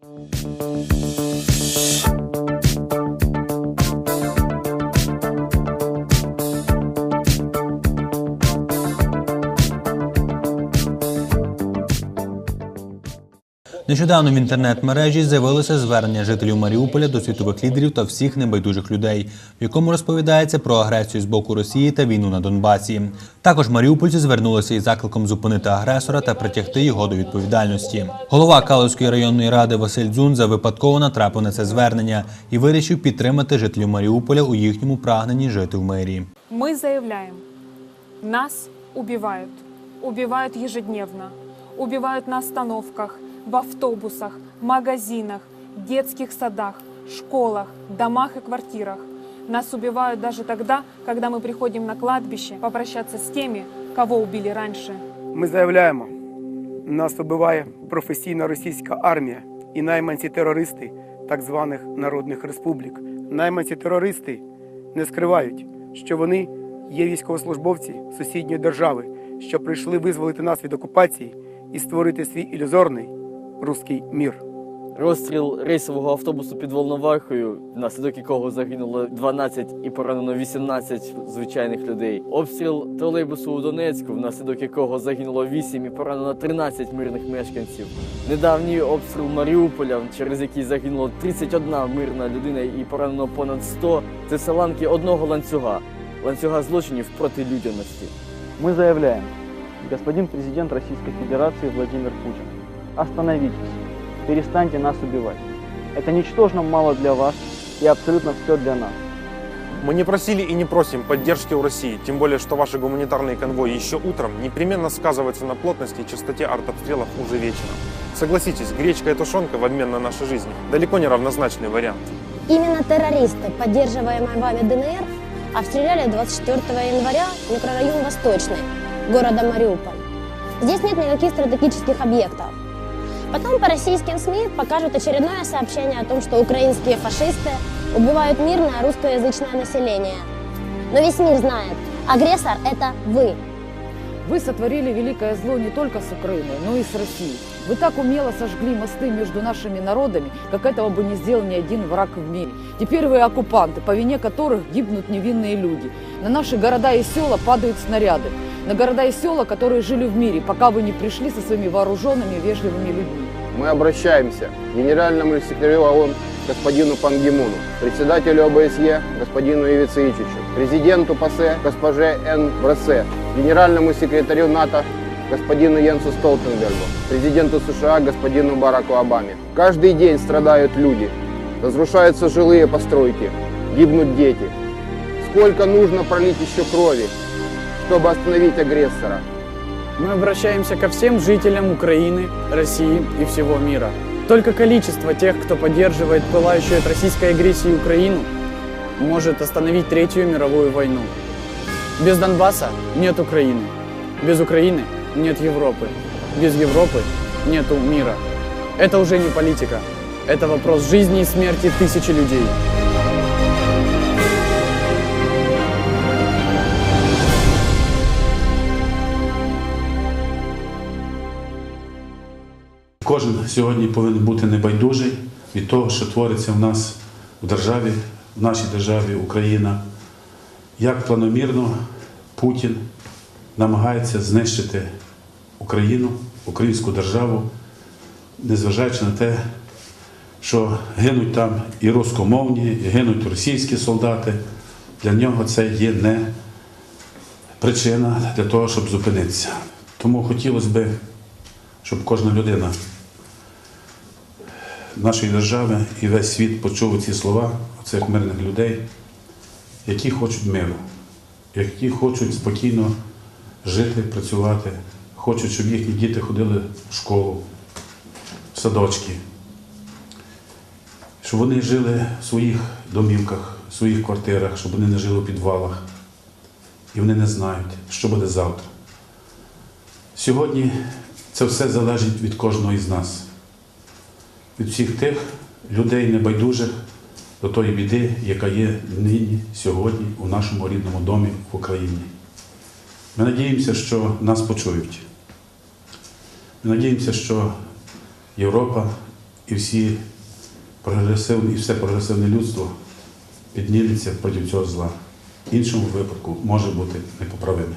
Thank you. Нещодавно в інтернет-мережі з'явилося звернення жителів Маріуполя до світових лідерів та всіх небайдужих людей, в якому розповідається про агресію з боку Росії та війну на Донбасі. Також маріупольці звернулися із закликом зупинити агресора та притягти його до відповідальності. Голова Калузької районної ради Василь Дзунза випадково натрапив на це звернення і вирішив підтримати жителів Маріуполя у їхньому прагненні жити в мирі. Мы заявляем, нас убивают, убивают ежедневно, убивают на остановках, в автобусах, магазинах, детских садах, школах, домах и квартирах. Нас убивают даже тогда, когда мы приходим на кладбище попрощаться с теми, кого убили раньше. Ми заявляємо, нас вбиває професійна російська армія і найманці терористи так званих народних республік. Найманці терористи не скривають, що вони є військовослужбовці сусідньої держави, що прийшли визволити нас від окупації і створити свій ілюзорний руський мір. Розстріл рейсового автобусу під Волновахою, внаслідок якого загинуло 12 і поранено 18 звичайних людей. Обстріл тролейбусу у Донецьку, внаслідок якого загинуло 8 і поранено 13 мирних мешканців. Недавній обстріл Маріуполя, через який загинуло 31 мирна людина і поранено понад 100 – це все ланки одного ланцюга ланцюга злочинів проти людяності. Мы заявляем, господин президент Российской Федерации Владимир Путин, остановитесь, перестаньте нас убивать. Это ничтожно мало для вас и абсолютно все для нас. Мы не просили и не просим поддержки у России, тем более, что ваши гуманитарные конвои еще утром непременно сказываются на плотности и частоте артобстрелов уже вечером. Согласитесь, гречка и тушенка в обмен на наши жизни далеко не равнозначный вариант. Именно террористы, поддерживаемые вами ДНР, обстреляли 24 января микрорайон Восточный города Мариуполь. Здесь нет никаких стратегических объектов. Потом по российским СМИ покажут очередное сообщение о том, что украинские фашисты убивают мирное русскоязычное население. Но весь мир знает, агрессор – это вы. Вы сотворили великое зло не только с Украиной, но и с Россией. Вы так умело сожгли мосты между нашими народами, как этого бы не сделал ни один враг в мире. Теперь вы оккупанты, по вине которых гибнут невинные люди. На наши города и села падают снаряды. На города и села, которые жили в мире, пока вы не пришли со своими вооруженными вежливыми людьми. Мы обращаемся к генеральному секретарю ООН господину Пан Ги Муну, председателю ОБСЕ господину Ивице президенту ПАСЕ госпоже Н. Брасе, генеральному секретарю НАТО господину Йенсу Столтенбергу, президенту США господину Бараку Обаме. Каждый день страдают люди, разрушаются жилые постройки, гибнут дети. Сколько нужно пролить еще крови, чтобы остановить агрессора? Мы обращаемся ко всем жителям Украины, России и всего мира. Только количество тех, кто поддерживает пылающую от российской агрессии Украину, может остановить Третью мировую войну. Без Донбасса нет Украины. Без Украины нет Европы. Без Европы нету мира. Это уже не политика. Это вопрос жизни и смерти тысячи людей. Кожен сьогодні повинен бути небайдужий від того, що твориться в нас в державі, в нашій державі Україна, як планомірно Путін намагається знищити Україну, українську державу, незважаючи на те, що гинуть там і рускомовні, і гинуть російські солдати. Для нього це є не причина для того, щоб зупинитися. Тому хотілося б, щоб кожна людина нашої держави і весь світ почув ці слова цих мирних людей, які хочуть миру, які хочуть спокійно жити, працювати, хочуть, щоб їхні діти ходили в школу, в садочки, щоб вони жили в своїх домівках, в своїх квартирах, щоб вони не жили у підвалах. І вони не знають, що буде завтра. Сьогодні це все залежить від кожного із нас, від всіх тих людей небайдужих до тої біди, яка є нині, сьогодні, у нашому рідному домі в Україні. Ми надіємося, що нас почують. Ми надіємося, що Європа і всі прогресивні, і все прогресивне людство підніметься проти цього зла. В іншому випадку може бути непоправиме.